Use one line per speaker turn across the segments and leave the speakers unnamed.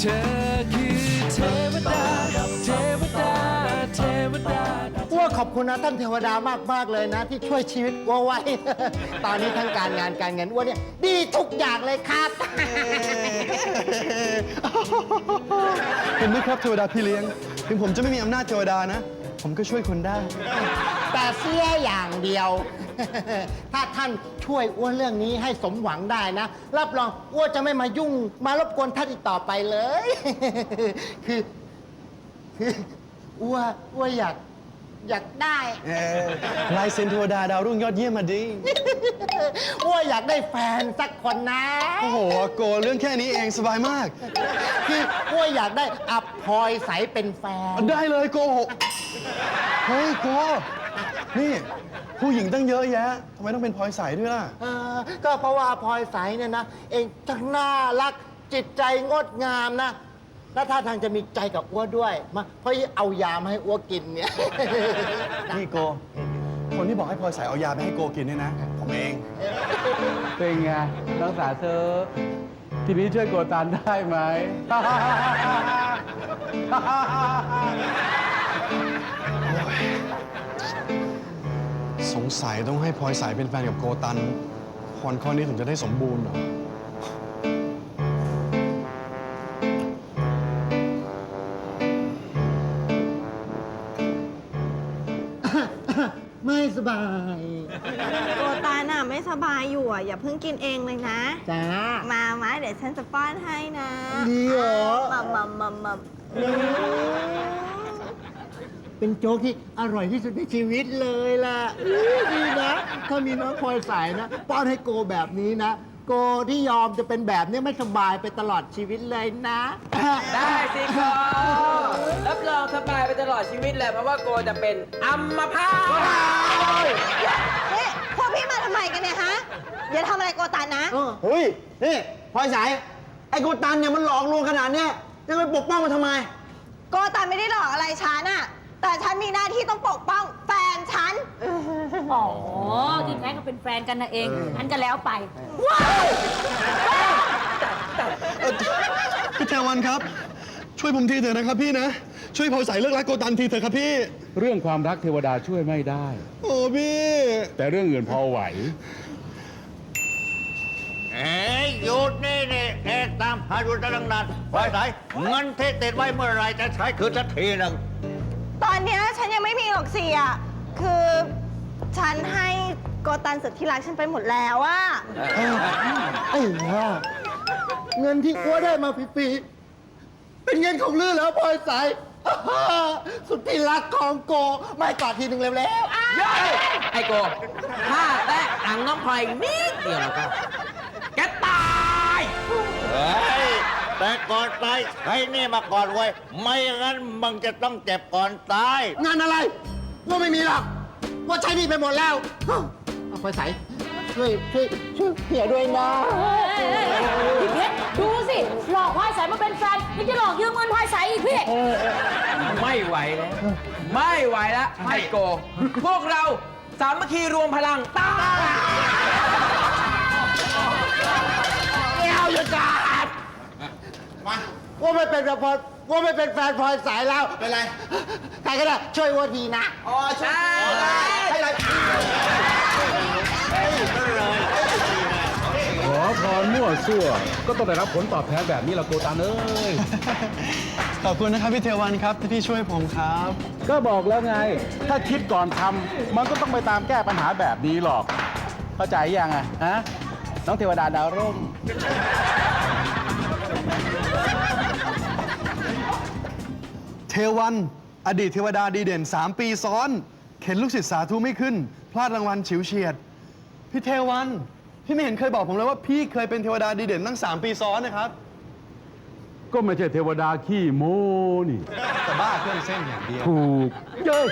เธอคือเทวดา เทวดา เทวดา
อ้วขอบคุณนะท่านเทวดามากๆเลยนะ ที่ช่วยชีวิตอ้วไว้ ตอนนี้ทั้งการงานการเงินอ้วเนี่ยดีทุกอย่างเลยครับ
เห็นไหมครับเทวดาพี่เลี้ยง ถึงผมจะไม่มีอำนาจเทวดานะ ผมก็ช่วยคนได้
แต่เสียอย่างเดียว ถ้าท่านช่วยอ้วนเรื่องนี้ให้สมหวังได้นะ รับรองอ้วนจะไม่มายุ่ง มารบกวนท่านอีกต่อไปเลย คือคืออ้วนอ้วนอยากอยากได้
เออลายเซ็นเทวดาดาวรุ่งยอดเยี่ยมมาดี
อ้วนอยากได้แฟนสักคนนะ
โอ้โหโกเรื่องแค่นี้เองสบายมาก
คืออ้วนอยากได้อับพลอยใสเป็นแฟน
ได้เลยโกหกเฮ้ยโกนี่ ผู้หญิงตั้งเยอะแยะทำไมต้องเป็นพลอยใสด้วยล่ะ
เออก็เพราะว่าพลอยใสเนี่ยนะ เองจังน่ารักจิตใจงดงามนะ แล้วถ้าทางจะมีใจกับอ้วด้วยมาเพราะเอายามาให้อ้วกินเนี่ย
นี่โก คนที่บอกให้พลอยใสเอายาไปให้โกกินเนี่ยนะ ผมเอง
เป็นไงน้องสาวเธอ ทีนี้ช่วยโกตันได้ไหม
สงสัยต้องให้พลอยใสเป็นแฟนกับโกตัน พรข้อนี้ถึงจะได้สมบูรณ์เหรอ
ไม่สบาย
โกตาน่ะไม่สบายอยู่อะ อย่าเพิ่งกินเองเลยนะ
จ้า
มามาเดี๋ยวฉันจะป้อนให้นะ
ดีเหรอ
มัมมัมมัมมัม
เป็นโจ๊กที่อร่อยที่สุดในชีวิตเลยล่ะอื้อดีนะถ้ามีน้องพลอยใสนะป้อนให้โกแบบนี้นะ โกที่ยอมจะเป็นแบบนี้ไม่สบายไปตลอดชีวิตเลยนะ
ได้สิโกรับรองสบายไปตลอดชีวิตเลยเพราะว่าโกจะเป็นอัมพาต
นี่พวกพี่มาทำไมกันเนี่ยฮะอย่าทำอะไรโกตานะ
เฮ้ยนี่พลอยสายไอ้โกตันเนี่ยมันหลอกลวงขนาดเนี้ยจะไปปกป้องมันทำไม
โกตาไม่ได้หลอกอะไรฉันอะ แต่ฉันมีหน้าที่ต้องปกป้องแฟนฉัน
อ๋อที่แท้ก็เป็นแฟนกันนะเองอันก็แล้วไป
พี่เทวันครับ ช่วยผมทีเถอะนะครับพี่นะ ช่วยพลอยใสเลิกรักโกตันทีเถอะครับพี่
เรื่องความรักเทวดาช่วยไม่ได้
โอ้พี่
แต่เรื่องอื่นพอไหว
เอ้ยหยุดนี่นี่เอ๊ะตามหาดูตั้งนานไว้ไหนเงินที่ติดไว้เมื่อไหรจะใช้คืนสักทีหนึ่ง
ต อนเนี้ยฉันยังไม่มีหรอกเสีย คือฉันให้โกตันสุดที่รักฉันไปหมดแล้วอะ
ไอ้ห่าเงินที่อ้วได้มาฟรีๆเป็นเงินของลือแล้วพลอยใสสุดที่รักของโก ไม่กอดทีหนึ่งเร็วๆอะ
เย้ยไอโกถ้าแตะอังน้องพลอยนิดเดียวแล้วก็แกตาย
เฮ้ย แต่ก่อนตายใช้หนี่มาก่อนไว้ยไม่งั้นมึงจะต้องเจ็บก่อนตาย
งานอะไรว่าไม่มีหรอกว่าใช้หนี่ไปหมดแล้วเอาพลอยใสช่วยช่วยช่วยเพียด้วยนะ
พี่เพชรดูสิ หลอกพลอยใสมาเป็นแฟนยังจะหลอกยืมเงินพลอยใสอีกพี่
ไม่ไหวแล้วไม่ไหวแล้วไอโก พวกเราสามัคคีรวมพลังตาย
ว่าไม่เป็นพลอยว่าไม่เป็นแฟนพลอยสายแล้วเป็นไรใครก็ได้ช่วยอ้วนทีนะ
ใช่
ขอพรมั่วซั่ว ก็ต้องได้รับผลตอบแทนแบบนี้ละโกตันเอ้ย
ขอบคุณนะครับพี่เทวันครับที่พี่ช่วยผมครับ
ก็บอกแล้วไง ถ้าคิดก่อนทำมันก็ต้องไปตามแก้ปัญหาแบบนี้หรอก เข้าใจยังไงฮะน้องเทวดาดาวร่ม
เทวัน อดีตเทวดาดีเด่น 3 ปีซ้อน เข็นลูกศิษย์สาธุไม่ขึ้น พลาดรางวัลฉิวเฉียด พี่เทวัน พี่ไม่เห็นเคยบอกผมเลยว่าพี่เคยเป็นเทวดาดีเด่นตั้ง 3 ปีซ้อนนะครับ
ก็ไม่ใช่เทวดาขี้โม้นี่
แต่บ้าเครื่องเส้นอย่างเดียว
ถูกเย้ย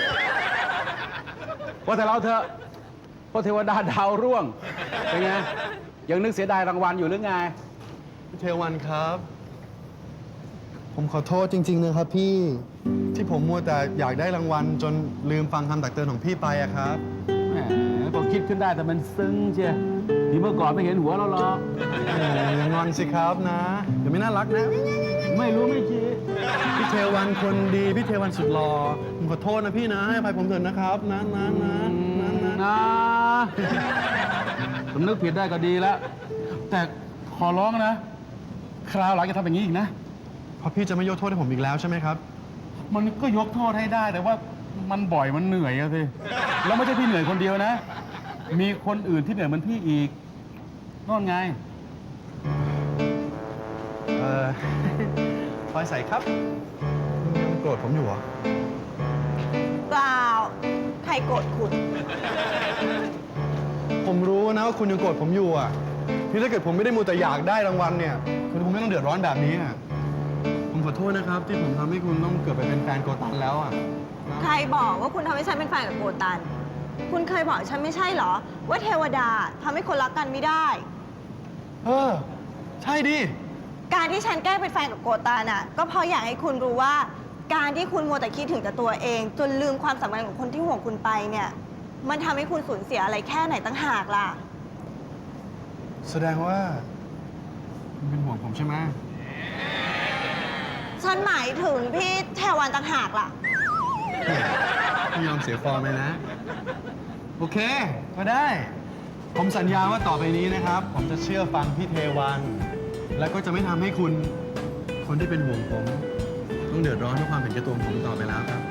ว่าแต่เราเถอะพระเทวดาดาวร่วงเป็นไงยังนึกเสียดายรางวัลอยู่หรือไง
พี่เทวันครับ ผมขอโทษจริง ๆ นะครับพี่ที่ผมมัวแต่อยากได้รางวัล จนลืมฟังคำตักเตือนของพี่ไปอะครับ
แหมพอคิดขึ้นได้แต่มันซึ้งเชียที่เมื่อก่อนไม่เห็นหัวเราหรอก
โอ้ยังงอนสิครับนะ เดี๋ยวไม่น่ารักนะ
ไม่รู้ไม่ชี้
พี่เทวันคนดี พี่เทวันสุดหล่อผมขอโทษนะพี่นะ ให้อภัยผมเถอะนะครับนะนะนะนะนะ
นะสำนึกผิดได้ก็ดีแล้ว แต่ขอร้องนะ คราวหลังจะทำอย่างนี้อีกนะ
เพราะพี่จะไม่ยกโทษให้ผมอีกแล้วใช่ไหมครับ
มันก็ยกโทษให้ได้แต่ว่ามันบ่อยมันเหนื่อยอะสิแล้วไม่ใช่พี่เหนื่อยคนเดียวนะ มีคนอื่นที่เหนื่อยเหมันพี่อีกโน่นไง
เออ พลอยใส่ครับยังโกรธผมอยู่เหรอ
เปล่า ใครโกรธคุณ
ผมรู้นะว่าคุณยังโกรธผมอยู่อะ นี่ถ้าเกิดผมไม่ได้มูแต่อยากได้รางวัลเนี่ย คุณคงไม่ต้องเดือดร้อนแบบนี้อะผม ขอโทษนะครับ ที่ผมทำให้คุณต้องเกิดไปเป็นแฟนโกตันแล้วอะนะ
ใครบอกว่าคุณทำให้ฉันเป็นแฟนกับโกตัน คุณเคยบอกฉันไม่ใช่เหรอ ว่าเทวดาทำให้คนรักกันไม่ได้
เออ ใช่ดิ
การที่ฉันแกล้งเป็นแฟนกับโกตันอะ ก็เพราะอยากให้คุณรู้ว่า การที่คุณมัวแต่คิดถึงแต่ตัวเอง จนลืมความสำคัญของคนที่ห่วงคุณไปเนี่ย มันทำให้คุณสูญเสียอะไรแค่ไหนตั้งหากล่ะ
แสดงว่า คุณเป็นห่วงผมใช่ไหม
ฉันหมายถึงพี่แทวันต่างหากล่ะ
ไม่ยอมเสียฟอร์มเลยนะ โอเค ก็ได้ ผมสัญญาว่าต่อไปนี้นะครับ ผมจะเชื่อฟังพี่เทวัน แล้วก็จะไม่ทำให้คุณ คนที่เป็นห่วงผม ต้องเดือดร้อนด้วยความเห็นแก่ตัวของผมต่อไปแล้วครับ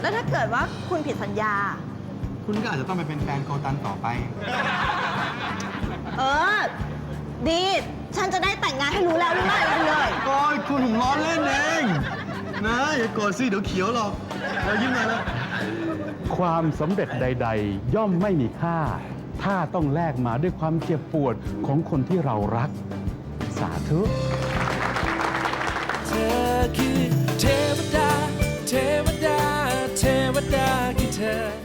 แล้วถ้าเกิดว่าคุณผิดสัญญา
คุณก็อาจจะต้องไปเป็นแฟนโกตันต่อไป
เออ ดี ฉันจะได้แต่งงานให้รู้แล้วรู้เลยไปเลย
โอ้ยคุณผมล้อเล่นเอง นะอย่าโกรธสิเดี๋ยวเขียวหรอกเรายิ้มหน่อยนะ
ความสำเร็จใด ๆ ย่อมไม่มีค่า ถ้าต้องแลกมาด้วยความเจ็บปวดของคนที่เรารัก สาธุ
เธอคือเทวดา เทวดา เทวดาคือเธอ